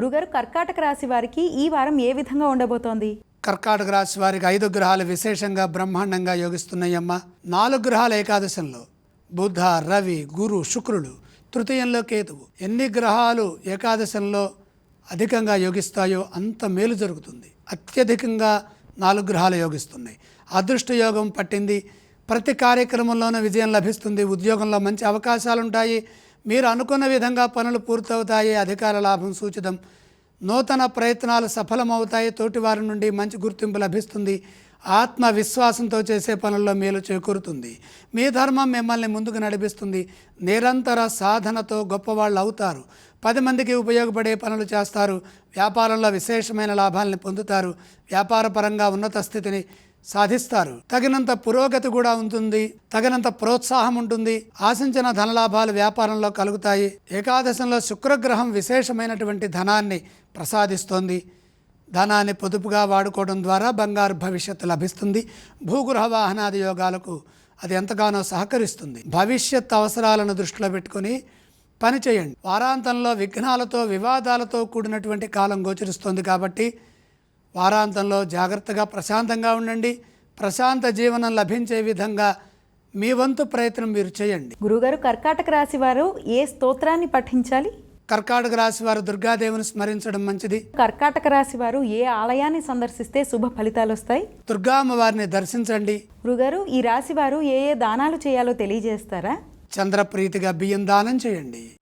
గురుగారు కర్కాటక రాశి వారికి ఈ వారం ఏ విధంగా ఉండబోతోంది? కర్కాటక రాశి వారికి ఐదు గ్రహాలు విశేషంగా బ్రహ్మాండంగా యోగిస్తున్నాయమ్మ. నాలుగు గ్రహాల ఏకాదశంలో బుధ రవి గురు శుక్రుడు తృతీయంలో కేతువు. ఎన్ని గ్రహాలు ఏకాదశంలో అధికంగా యోగిస్తాయో అంత మేలు జరుగుతుంది. అత్యధికంగా నాలుగు గ్రహాలు యోగిస్తున్నాయి. అదృష్ట యోగం పట్టింది. ప్రతి కార్యక్రమంలోనూ విజయం లభిస్తుంది. ఉద్యోగంలో మంచి అవకాశాలు ఉంటాయి మీరు అనుకున్న విధంగా పనులు పూర్తవుతాయి అధికార లాభం సూచితం. నూతన ప్రయత్నాలు సఫలమవుతాయి తోటివారి నుండి మంచి గుర్తింపు లభిస్తుంది. ఆత్మవిశ్వాసంతో చేసే పనుల్లో మేలు చేకూరుతుంది. మీ ధర్మం మిమ్మల్ని ముందుకు నడిపిస్తుంది. నిరంతర సాధనతో గొప్పవాళ్ళు అవుతారు. పది మందికి ఉపయోగపడే పనులు చేస్తారు. వ్యాపారంలో విశేషమైన లాభాలను పొందుతారు. వ్యాపారపరంగా ఉన్నత స్థితిని సాధిస్తారు. తగినంత పురోగతి కూడా ఉంటుంది. తగినంత ప్రోత్సాహం ఉంటుంది. ఆశించిన ధనలాభాలు వ్యాపారంలో కలుగుతాయి. ఏకాదశంలో శుక్రగ్రహం విశేషమైనటువంటి ధనాన్ని ప్రసాదిస్తోంది. ధనాన్ని పొదుపుగా వాడుకోవడం ద్వారా బంగారు భవిష్యత్తు లభిస్తుంది. భూగృహ వాహనాది యోగాలకు అది ఎంతగానో సహకరిస్తుంది. భవిష్యత్ అవసరాలను దృష్టిలో పెట్టుకొని పని చేయండి. వారాంతంలో విఘ్నాలతో వివాదాలతో కూడినటువంటి కాలం గోచరిస్తుంది కాబట్టి వారాంతంలో జాగ్రత్తగా ప్రశాంతంగా ఉండండి. ప్రశాంత జీవనం లభించే విధంగా మీ వంతు ప్రయత్నం మీరు చేయండి. గురుగారు కర్కాటక రాశి వారు ఏ స్తోత్రాన్ని పఠించాలి? కర్కాటక రాశి వారు దుర్గాదేవిని స్మరించడం మంచిది. కర్కాటక రాశి వారు ఏ ఆలయాన్ని సందర్శిస్తే శుభ ఫలితాలు వస్తాయి? దుర్గా అమ్మవారిని దర్శించండి. గురుగారు ఈ రాశి వారు ఏ ఏ దానాలు చేయాలో తెలియజేస్తారా? చంద్రప్రీతిగా బియ్యం దానం చేయండి.